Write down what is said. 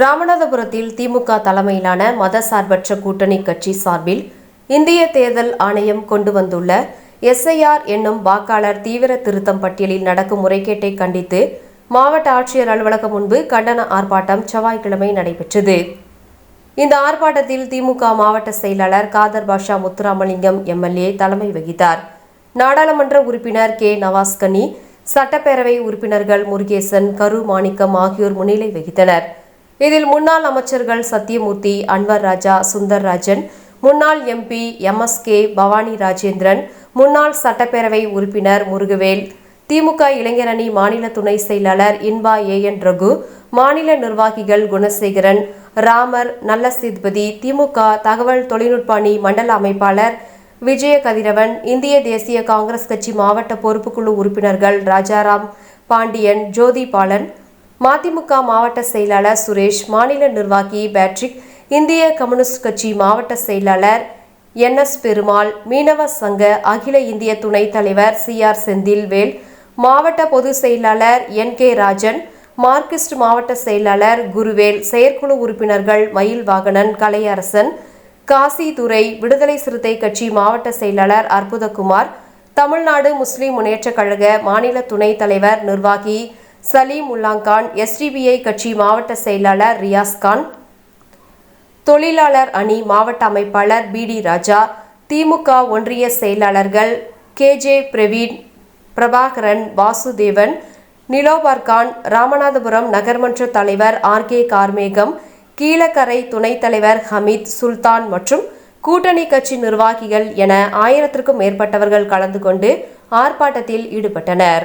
ராமநாதபுரத்தில் திமுக தலைமையிலான மதசார்பற்ற கூட்டணி கட்சி சார்பில் இந்திய தேர்தல் ஆணையம் கொண்டு வந்துள்ள எஸ்ஐஆர் என்னும் வாக்காளர் தீவிர திருத்தம் பட்டியலில் நடக்கும் முறைகேட்டை கண்டித்து மாவட்ட ஆட்சியர் அலுவலகம் முன்பு கண்டன ஆர்ப்பாட்டம் செவ்வாய்க்கிழமை நடைபெற்றது. இந்த ஆர்ப்பாட்டத்தில் திமுக மாவட்ட செயலாளர் காதர் பாஷா முத்துராமலிங்கம் எம்எல்ஏ தலைமை வகித்தார். நாடாளுமன்ற உறுப்பினர் கே நவாஸ்கனி சட்டப்பேரவை உறுப்பினர்கள் முருகேசன் கரு மாணிக்கம் ஆகியோர் முன்னிலை வகித்தனர். இதில் முன்னாள் அமைச்சர்கள் சத்யமூர்த்தி அன்வர் ராஜா சுந்தர் ராஜன் முன்னாள் எம்பி எம்எஸ்கே பவானி ராஜேந்திரன் முன்னாள் சட்டப்பேரவை உறுப்பினர் முருகவேல் திமுக இளைஞரணி மாநில துணை செயலாளர் இன்பா ஏஎன் ரகு மாநில நிர்வாகிகள் குணசேகரன் ராமர் நல்ல சேதுபதி திமுக தகவல் தொழில்நுட்ப அணி மண்டல அமைப்பாளர் விஜய கதிரவன் இந்திய தேசிய காங்கிரஸ் கட்சி மாவட்ட பொறுப்புக்குழு உறுப்பினர்கள் ராஜாராம் பாண்டியன் ஜோதி பாலன் மதிமுக மாவட்ட செயலாளர் சுரேஷ் மாநில நிர்வாகி பேட்ரிக் இந்திய கம்யூனிஸ்ட் கட்சி மாவட்ட செயலாளர் என் எஸ் பெருமாள் மீனவ சங்க அகில இந்திய துணைத் தலைவர் சி ஆர் செந்தில்வேல் மாவட்ட பொதுச் செயலாளர் என் கே ராஜன் மார்க்சிஸ்ட் மாவட்ட செயலாளர் குருவேல் செயற்குழு உறுப்பினர்கள் மயில் வாகனன் கலையரசன் காசிதுரை விடுதலை சிறுத்தை கட்சி மாவட்ட செயலாளர் அற்புதகுமார் தமிழ்நாடு முஸ்லிம் முன்னேற்றக் கழக மாநில துணைத் தலைவர் நிர்வாகி சலீம் உல்லாங்கான் எஸ்டிபிஐ கட்சி மாவட்ட செயலாளர் ரியாஸ்கான் தொழிலாளர் அணி மாவட்ட அமைப்பாளர் பி டி ராஜா திமுக ஒன்றிய செயலாளர்கள் கே ஜே பிரவீன் பிரபாகரன் வாசுதேவன் நிலோபார்கான் ராமநாதபுரம் நகர்மன்ற தலைவர் ஆர் கே கார்மேகம் கீழக்கரை துணைத் தலைவர் ஹமீத் சுல்தான் மற்றும் கூட்டணி கட்சி நிர்வாகிகள் என ஆயிரத்திற்கும் மேற்பட்டவர்கள் கலந்து கொண்டு ஆர்ப்பாட்டத்தில் ஈடுபட்டனர்.